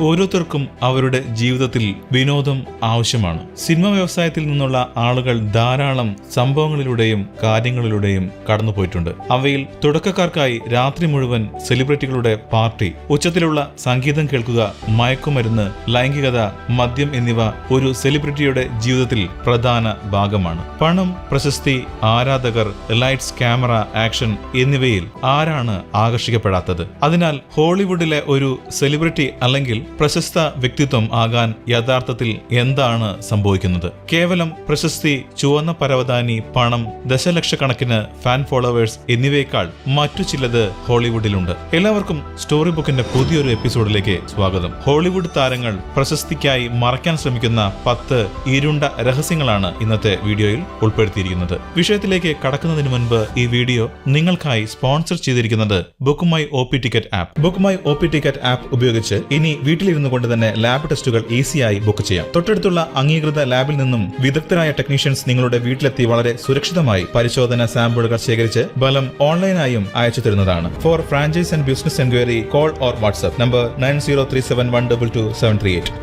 ഓരോരുത്തർക്കും അവരുടെ ജീവിതത്തിൽ വിനോദം ആവശ്യമാണ്. സിനിമ വ്യവസായത്തിൽ നിന്നുള്ള ആളുകൾ ധാരാളം സംഭവങ്ങളിലൂടെയും കാര്യങ്ങളിലൂടെയും കടന്നുപോയിട്ടുണ്ട് അവയിൽ തുടക്കക്കാർക്കായി രാത്രി മുഴുവൻ സെലിബ്രിറ്റികളുടെ പാർട്ടി ഉച്ചത്തിലുള്ള സംഗീതം കേൾക്കുക മയക്കുമരുന്ന് ലൈംഗികത മദ്യം എന്നിവ ഒരു സെലിബ്രിറ്റിയുടെ ജീവിതത്തിൽ പ്രധാന ഭാഗമാണ്. പണം പ്രശസ്തി ആരാധകർ ലൈറ്റ്സ് ക്യാമറ ആക്ഷൻ എന്നിവയിൽ ആരാണ് ആകർഷിക്കപ്പെടാത്തത്? അതിനാൽ ഹോളിവുഡിലെ ഒരു സെലിബ്രിറ്റി അല്ലെങ്കിൽ പ്രശസ്ത വ്യക്തിത്വം ആകാൻ യഥാർത്ഥത്തിൽ എന്താണ് സംഭവിക്കുന്നത്? കേവലം പ്രശസ്തി ചുവന്ന പരവതാനി പണം ദശലക്ഷക്കണക്കിന് ഫാൻ ഫോളോവേഴ്സ് എന്നിവയേക്കാൾ മറ്റു ചിലത് ഹോളിവുഡിലുണ്ട്. എല്ലാവർക്കും സ്റ്റോറി ബുക്കിന്റെ പുതിയൊരു എപ്പിസോഡിലേക്ക് സ്വാഗതം. ഹോളിവുഡ് താരങ്ങൾ പ്രശസ്തിക്കായി മറയ്ക്കാൻ ശ്രമിക്കുന്ന പത്ത് ഇരുണ്ട രഹസ്യങ്ങളാണ് ഇന്നത്തെ വീഡിയോയിൽ ഉൾപ്പെടുത്തിയിരിക്കുന്നത്. വിഷയത്തിലേക്ക് കടക്കുന്നതിന് മുൻപ് ഈ വീഡിയോ നിങ്ങൾക്കായി സ്പോൺസർ ചെയ്തിരിക്കുന്നത് book my O P ticket app. Book my O P ticket app ഉപയോഗിച്ച് ഇനി വീട്ടിലിരുന്നു കൊണ്ട് തന്നെ ലാബ് ടെസ്റ്റുകൾ ഈസിയായി ബുക്ക് ചെയ്യാം. തൊട്ടടുത്തുള്ള അംഗീകൃത ലാബിൽ നിന്നും വിദഗ്ധരായ ടെക്നീഷ്യൻസ് നിങ്ങളുടെ വീട്ടിലെത്തി വളരെ സുരക്ഷിതമായി പരിശോധന സാമ്പിളുകൾ ശേഖരിച്ച് ബലം ഓൺലൈനായും അയച്ചു തരുന്നതാണ്. For franchise and business enquiry call or WhatsApp number nine zero three seven one double two seven three eight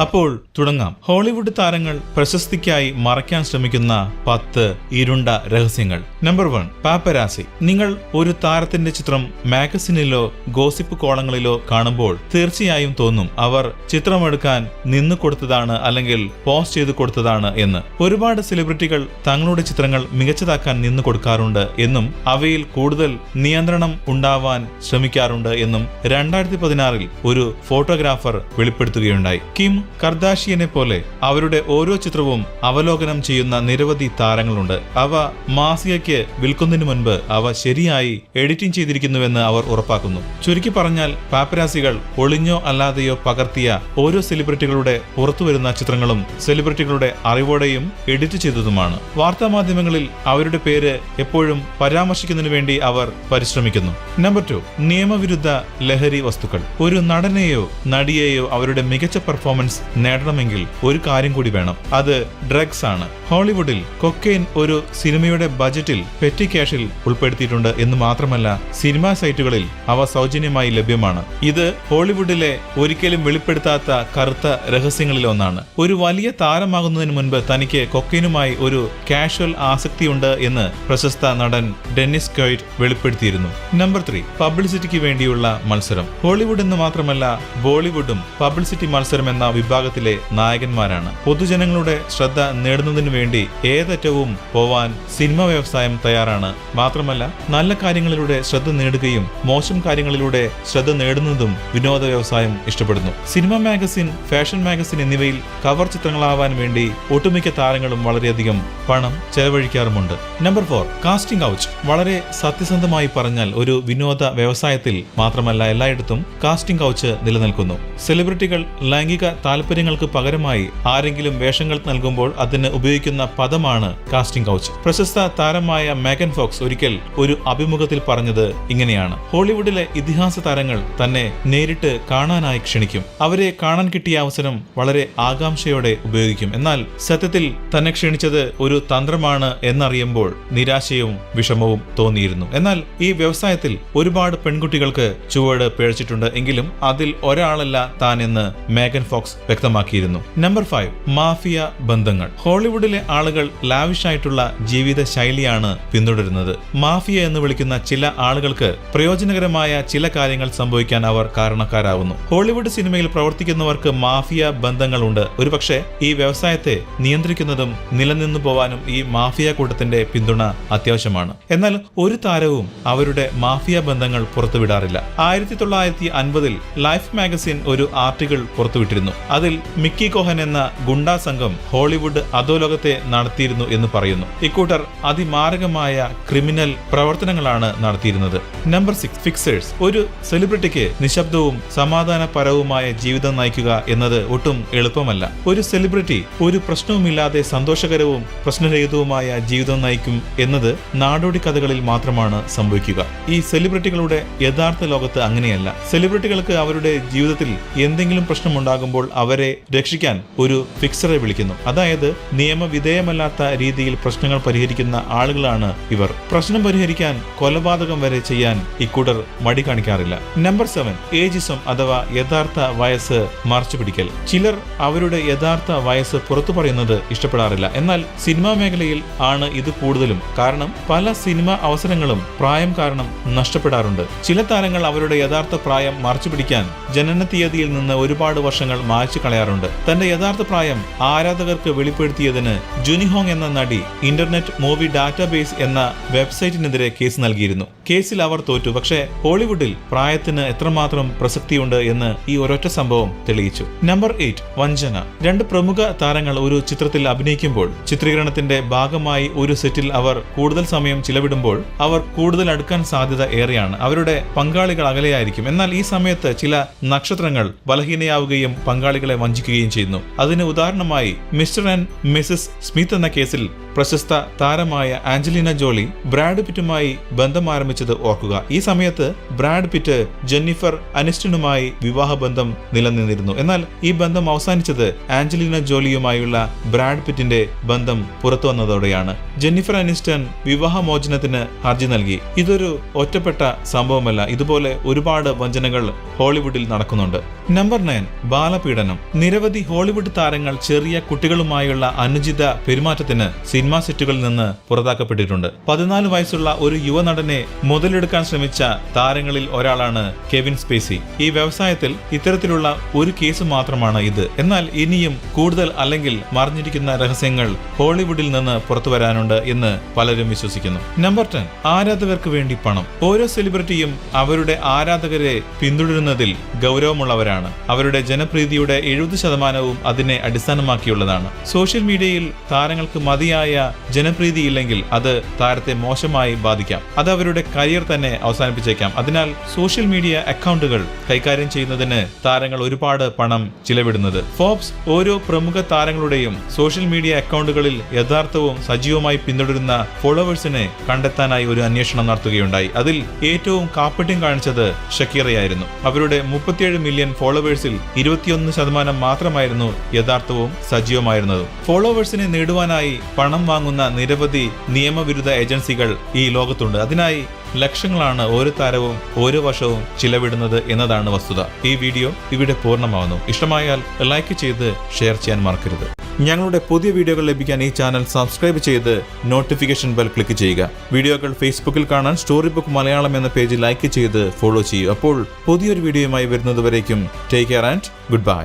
അപ്പോൾ തുടങ്ങാം. ഹോളിവുഡ് താരങ്ങൾ പ്രശസ്തിക്കായി മറയ്ക്കാൻ ശ്രമിക്കുന്ന പത്ത് ഇരുണ്ട രഹസ്യങ്ങൾ. Number one paparazzi. നിങ്ങൾ ഒരു താരത്തിന്റെ ചിത്രം മാഗസിനിലോ ഗോസിപ്പ് കോളങ്ങളിലോ കാണുമ്പോൾ തീർച്ചയായും തോന്നും അവർ ചിത്രമെടുക്കാൻ നിന്നു കൊടുത്തതാണ് അല്ലെങ്കിൽ പോസ്റ്റ് ചെയ്തു കൊടുത്തതാണ് എന്ന്. ഒരുപാട് സെലിബ്രിറ്റികൾ തങ്ങളുടെ ചിത്രങ്ങൾ മികച്ചതാക്കാൻ നിന്നു കൊടുക്കാറുണ്ട് എന്നും അവയിൽ കൂടുതൽ നിയന്ത്രണം ഉണ്ടാവാൻ ശ്രമിക്കാറുണ്ട് എന്നും രണ്ടായിരത്തി പതിനാറിൽ ഒരു ഫോട്ടോഗ്രാഫർ വെളിപ്പെടുത്തുകയുണ്ടായി. കിം കർദാഷിയനെ പോലെ അവരുടെ ഓരോ ചിത്രവും അവലോകനം ചെയ്യുന്ന നിരവധി താരങ്ങളുണ്ട്. അവ മാസികയ്ക്ക് വിൽക്കുന്നതിന് മുൻപ് അവ ശരിയായി എഡിറ്റിംഗ് ചെയ്തിരിക്കുന്നുവെന്ന് അവർ ഉറപ്പാക്കുന്നു. ചുരുക്കി പറഞ്ഞാൽ പാപ്പരാസികൾ ഒളിഞ്ഞോ അല്ലാതെയോ പകർത്തിയ ഓരോ സെലിബ്രിറ്റികളുടെ പുറത്തുവരുന്ന ചിത്രങ്ങളും സെലിബ്രിറ്റികളുടെ അറിവോടെയും എഡിറ്റ് ചെയ്തതുമാണ്. വാർത്താമാധ്യമങ്ങളിൽ അവരുടെ പേര് എപ്പോഴും പരാമർശിക്കുന്നതിന് വേണ്ടി അവർ പരിശ്രമിക്കുന്നു. നമ്പർ ടു നിയമവിരുദ്ധ ലഹരി വസ്തുക്കൾ. ഒരു നടനെയോ നടിയെയോ അവരുടെ മികച്ച പെർഫോമൻസ് നേടണമെങ്കിൽ ഒരു കാര്യം കൂടി വേണം. അത് ഡ്രഗ്സ് ആണ്. ഹോളിവുഡിൽ കൊക്കെയിൻ ഒരു സിനിമയുടെ ബജറ്റിൽ പെറ്റി ക്യാഷിൽ ഉൾപ്പെടുത്തിയിട്ടുണ്ട് എന്ന് മാത്രമല്ല സിനിമാ സൈറ്റുകളിൽ അവ സൗജന്യമായി ലഭ്യമാണ്. ഇത് ഹോളിവുഡിലെ ഒരിക്കലും വെളിപ്പെടുത്താത്ത കറുത്ത രഹസ്യങ്ങളിൽ ഒന്നാണ്. ഒരു വലിയ താരമാകുന്നതിന് മുൻപ് തനിക്ക് കൊക്കെയിനുമായി ഒരു കാഷ്വൽ ആസക്തിയുണ്ട് എന്ന് പ്രശസ്ത നടൻ ഡെന്നിസ് കൈറ്റ് വെളിപ്പെടുത്തിയിരുന്നു. നമ്പർ ത്രീ പബ്ലിസിറ്റിക്ക് വേണ്ടിയുള്ള മത്സരം. ഹോളിവുഡ് എന്ന് മാത്രമല്ല ബോളിവുഡും പബ്ലിസിറ്റി മത്സരം എന്ന വിഭാഗത്തിലെ നായകന്മാരാണ്. പൊതുജനങ്ങളുടെ ശ്രദ്ധ നേടുന്നതിനു വേണ്ടി ഏതറ്റവും പോവാൻ സിനിമ വ്യവസായം തയ്യാറാണ്. മാത്രമല്ല നല്ല കാര്യങ്ങളിലൂടെ ശ്രദ്ധ നേടുകയും മോശം കാര്യങ്ങളിലൂടെ ശ്രദ്ധ നേടുന്നതും വിനോദ വ്യവസായം ഇഷ്ടപ്പെടുന്നു. സിനിമ മാഗസിൻ ഫാഷൻ മാഗസിൻ എന്നിവയിൽ കവർ ചിത്രങ്ങളാവാൻ വേണ്ടി ഒട്ടുമിക്ക താരങ്ങളും വളരെയധികം പണം ചെലവഴിക്കാറുമുണ്ട്. Number four casting couch. വളരെ സത്യസന്ധമായി പറഞ്ഞാൽ ഒരു വിനോദ വ്യവസായത്തിൽ മാത്രമല്ല എല്ലായിടത്തും കാസ്റ്റിംഗ് ഔച്ച് നിലനിൽക്കുന്നു. സെലിബ്രിറ്റികൾ ലൈംഗിക താല്പര്യങ്ങൾക്ക് പകരമായി ആരെങ്കിലും വേഷങ്ങൾ നൽകുമ്പോൾ അതിന് ഉപയോഗിക്കുന്ന പദമാണ് കാസ്റ്റിംഗ് കൗച്ച് പ്രശസ്ത താരമായ മേഗൻ ഫോക്സ് ഒരിക്കൽ ഒരു അഭിമുഖത്തിൽ പറഞ്ഞത് ഇങ്ങനെയാണ്. ഹോളിവുഡിലെ ഇതിഹാസ താരങ്ങൾ തന്നെ നേരിട്ട് കാണാനായി ക്ഷണിക്കും. അവരെ കാണാൻ കിട്ടിയ അവസരം വളരെ ആകാംക്ഷയോടെ ഉപയോഗിക്കും. എന്നാൽ സത്യത്തിൽ തന്നെ ക്ഷണിച്ചത് ഒരു തന്ത്രമാണ് എന്നറിയുമ്പോൾ നിരാശയും വിഷമവും തോന്നിയിരുന്നു. എന്നാൽ ഈ വ്യവസായത്തിൽ ഒരുപാട് പെൺകുട്ടികൾക്ക് ചുവട് പേഴ്ചിട്ടുണ്ട് എങ്കിലും അതിൽ ഒരാളല്ല താൻ എന്ന് മേഗൻ ഫോക്സ് വ്യക്തമാക്കിയിരുന്നു. നമ്പർ ഫൈവ് മാഫിയ ബന്ധങ്ങൾ. ഹോളിവുഡിലെ ആളുകൾ ലാവിഷായിട്ടുള്ള ജീവിത ശൈലിയാണ് പിന്തുടരുന്നത്. മാഫിയ എന്ന് വിളിക്കുന്ന ചില ആളുകൾക്ക് പ്രയോജനകരമായ ചില കാര്യങ്ങൾ സംഭവിക്കാൻ അവർ കാരണക്കാരാവുന്നു. ഹോളിവുഡ് സിനിമയിൽ പ്രവർത്തിക്കുന്നവർക്ക് മാഫിയ ബന്ധങ്ങളുണ്ട്. ഒരുപക്ഷെ ഈ വ്യവസായത്തെ നിയന്ത്രിക്കുന്നതും നിലനിന്നു പോവാനും ഈ മാഫിയ കൂട്ടത്തിന്റെ പിന്തുണ അത്യാവശ്യമാണ്. എന്നാൽ ഒരു താരവും അവരുടെ മാഫിയ ബന്ധങ്ങൾ പുറത്തുവിടാറില്ല. ആയിരത്തി തൊള്ളായിരത്തി അൻപതിൽ ലൈഫ് മാഗസിൻ ഒരു ആർട്ടിക്കിൾ പുറത്തുവിട്ടിരുന്നു. അതിൽ മിക്കി കോഹൻ എന്ന ഗുണ്ടാ സംഘം ഹോളിവുഡ് അധോലോകത്തെ നടത്തിയിരുന്നു എന്ന് പറയുന്നു. ഇക്കൂട്ടർ അതിമാരകമായ ക്രിമിനൽ പ്രവർത്തനങ്ങളാണ് നടത്തിയിരുന്നത്. നമ്പർ സിക്സ് ഫിക്സേഴ്സ് ഒരു സെലിബ്രിറ്റിക്ക് നിശബ്ദവും സമാധാനപരവുമായ ജീവിതം നയിക്കുക എന്നത് ഒട്ടും എളുപ്പമല്ല. ഒരു സെലിബ്രിറ്റി ഒരു പ്രശ്നവുമില്ലാതെ സന്തോഷകരവും പ്രശ്നരഹിതവുമായ ജീവിതം നയിക്കും എന്നത് നാടോടി കഥകളിൽ മാത്രമാണ് സംഭവിക്കുക. ഈ സെലിബ്രിറ്റികളുടെ യഥാർത്ഥ ലോകത്ത് അങ്ങനെയല്ല. സെലിബ്രിറ്റികൾക്ക് അവരുടെ ജീവിതത്തിൽ എന്തെങ്കിലും പ്രശ്നമുണ്ടാകുമ്പോൾ അവരെ രക്ഷിക്കാൻ ഒരു ഫിക്സറെ വിളിക്കുന്നു. അതായത് നിയമവിധേയമല്ലാത്ത രീതിയിൽ പ്രശ്നങ്ങൾ പരിഹരിക്കുന്ന ആളുകളാണ് ഇവർ. പ്രശ്നം പരിഹരിക്കാൻ കൊലപാതകം വരെ ചെയ്യാൻ ഇക്കൂട്ടർ മടി കാണിക്കാറില്ല. നമ്പർ സെവൻ ഏജിസം അഥവാ യഥാർത്ഥ വയസ്സ് മറച്ചു പിടിക്കൽ. ചിലർ അവരുടെ യഥാർത്ഥ വയസ്സ് പുറത്തു പറയുന്നത് ഇഷ്ടപ്പെടാറില്ല. എന്നാൽ സിനിമാ മേഖലയിൽ ആണ് ഇത് കൂടുതലും. കാരണം പല സിനിമാ അവസരങ്ങളും പ്രായം കാരണം നഷ്ടപ്പെടാറുണ്ട്. ചില താരങ്ങൾ അവരുടെ യഥാർത്ഥ പ്രായം മറച്ചു പിടിക്കാൻ ജനന തീയതിയിൽ നിന്ന് ഒരുപാട് വർഷങ്ങൾ മായ്ച്ചു കളയാറുണ്ട് തന്റെ യഥാർത്ഥ പ്രായം ആരാധകർക്ക് വെളിപ്പെടുത്തിയതിന് ജുനിഹോങ് എന്ന നടി ഇന്റർനെറ്റ് മൂവി ഡാറ്റാബേസ് എന്ന വെബ്സൈറ്റിനെതിരെ കേസ് നൽകിയിരുന്നു. കേസിൽ അവർ തോറ്റു പക്ഷേ ഹോളിവുഡിൽ പ്രായത്തിന് എത്രമാത്രം പ്രസക്തിയുണ്ട് എന്ന് ഈ ഒരൊറ്റ സംഭവം തെളിയിച്ചു. നമ്പർ എയ്റ്റ് വഞ്ചന. രണ്ട് പ്രമുഖ താരങ്ങൾ ഒരു ചിത്രത്തിൽ അഭിനയിക്കുമ്പോൾ ചിത്രീകരണത്തിന്റെ ഭാഗമായി ഒരു സെറ്റിൽ അവർ കൂടുതൽ സമയം ചിലവിടുമ്പോൾ അവർ കൂടുതൽ അടുക്കാൻ സാധ്യത ഏറെയാണ്. അവരുടെ പങ്കാളികൾ അകലെയായിരിക്കും. എന്നാൽ ഈ സമയത്ത് ചില നക്ഷത്രങ്ങൾ ബലഹീനയാവുകയും പങ്കാളികളെ വഞ്ചിക്കുകയും ചെയ്യുന്നു. അതിന് ഉദാഹരണമായി മിസ്റ്റർ ആൻഡ് മിസസ് സ്മിത്ത് എന്ന കേസിൽ പ്രശസ്ത താരമായ ആഞ്ചലീന ജോളി ബ്രാഡ് പിറ്റുമായി ബന്ധം ആരംഭിച്ചത് ഓർക്കുക. ഈ സമയത്ത് ബ്രാഡ് പിറ്റ് ജെന്നിഫർ അനിസ്റ്റനുമായി വിവാഹബന്ധം നിലനിന്നിരുന്നു. എന്നാൽ ഈ ബന്ധം അവസാനിച്ചത് ആഞ്ചലീന ജോളിയുമായുള്ള ബ്രാഡ് പിറ്റിന്റെ ബന്ധം പുറത്തു വന്നതോടെയാണ്. ജെന്നിഫർ അനിസ്റ്റൺ വിവാഹമോചനത്തിന് ഹർജി നൽകി. ഇതൊരു ഒറ്റപ്പെട്ട സംഭവമല്ല. ഇതുപോലെ ഒരുപാട് വഞ്ചനകൾ ഹോളിവുഡിൽ നടക്കുന്നുണ്ട്. നമ്പർ നയൻ ബാലപീഡനം നിരവധി ഹോളിവുഡ് താരങ്ങൾ ചെറിയ കുട്ടികളുമായുള്ള അനുചിത പെരുമാറ്റത്തിന് സിനിമാ സെറ്റുകളിൽ നിന്ന് പുറത്താക്കപ്പെട്ടിട്ടുണ്ട്. പതിനാല് വയസ്സുള്ള ഒരു യുവനടനെ മുതലെടുക്കാൻ ശ്രമിച്ച താരങ്ങളിൽ ഒരാളാണ് കെവിൻ സ്പേസി. ഈ വ്യവസായത്തിൽ ഇത്തരത്തിലുള്ള ഒരു കേസ് മാത്രമാണ് ഇത്. എന്നാൽ ഇനിയും കൂടുതൽ അല്ലെങ്കിൽ മറിഞ്ഞിരിക്കുന്ന രഹസ്യങ്ങൾ ഹോളിവുഡിൽ നിന്ന് പുറത്തുവരാനുണ്ട് എന്ന് പലരും വിശ്വസിക്കുന്നു. Number ten. ആരാധകർക്ക് വേണ്ടി പണം. ഓരോ സെലിബ്രിറ്റിയും അവരുടെ ആരാധകരെ പിന്തുടരുന്നതിൽ ഗൗരവമുള്ളവരാണ്. അവരുടെ ജനപ്രീതിയുടെ എഴുപത് ശതമാനവും അതിനെ അടിസ്ഥാനമാക്കിയുള്ളതാണ്. സോഷ്യൽ മീഡിയയിൽ താരങ്ങൾക്ക് മതിയായ ജനപ്രീതി ഇല്ലെങ്കിൽ അത് താരത്തെ മോശമായി ബാധിക്കാം. അത് അവരുടെ കരിയർ തന്നെ അവസാനിപ്പിച്ചേക്കാം. അതിനാൽ സോഷ്യൽ മീഡിയ അക്കൗണ്ടുകൾ കൈകാര്യം ചെയ്യുന്നതിന് താരങ്ങൾ ഒരുപാട് പണം ചിലവിടുന്നത്. ഫോബ്സ് ഓരോ പ്രമുഖ താരങ്ങളുടെയും സോഷ്യൽ മീഡിയ അക്കൗണ്ടുകളിൽ യഥാർത്ഥവും സജീവമായി പിന്തുടരുന്ന ഫോളോവേഴ്സിനെ കണ്ടെത്താനായി ഒരു അന്വേഷണം നടത്തുകയുണ്ടായി. അതിൽ ഏറ്റവും കാപ്പട്യം കാണിച്ചത് ഷക്കീറയായിരുന്നു. അവരുടെ മുപ്പത്തിയേഴ് മില്യൺ ഫോളോവേഴ്സിൽ ഇരുപത്തിയൊന്ന് ശതമാനം മാത്രമായിരുന്നു യഥാർത്ഥവും സജീവമായിരുന്നതും. ഫോളോവേഴ്സിനെ നേടുവാനായി പണം വാങ്ങുന്ന നിരവധി നിയമവിരുദ്ധ ഏജൻസികൾ ഈ ലോകത്തുണ്ട്. അതിനായി ലക്ഷങ്ങളാണ് ഓരോ താരവും ഓരോ വർഷവും ചിലവിടുന്നത് എന്നതാണ് വസ്തുത. ഈ വീഡിയോ ഇവിടെ പൂർണമാവുന്നു. ഇഷ്ടമായാൽ ലൈക്ക് ചെയ്ത് ഷെയർ ചെയ്യാൻ മറക്കരുത്. ഞങ്ങളുടെ പുതിയ വീഡിയോകൾ ലഭിക്കാൻ ഈ ചാനൽ സബ്സ്ക്രൈബ് ചെയ്ത് നോട്ടിഫിക്കേഷൻ ബെൽ ക്ലിക്ക് ചെയ്യുക. വീഡിയോകൾ ഫേസ്ബുക്കിൽ കാണാൻ സ്റ്റോറി ബുക്ക് മലയാളം എന്ന പേജ് ലൈക്ക് ചെയ്ത് ഫോളോ ചെയ്യൂ. അപ്പോൾ പുതിയൊരു വീഡിയോയുമായി വരുന്നതുവരേക്കും take care and good bye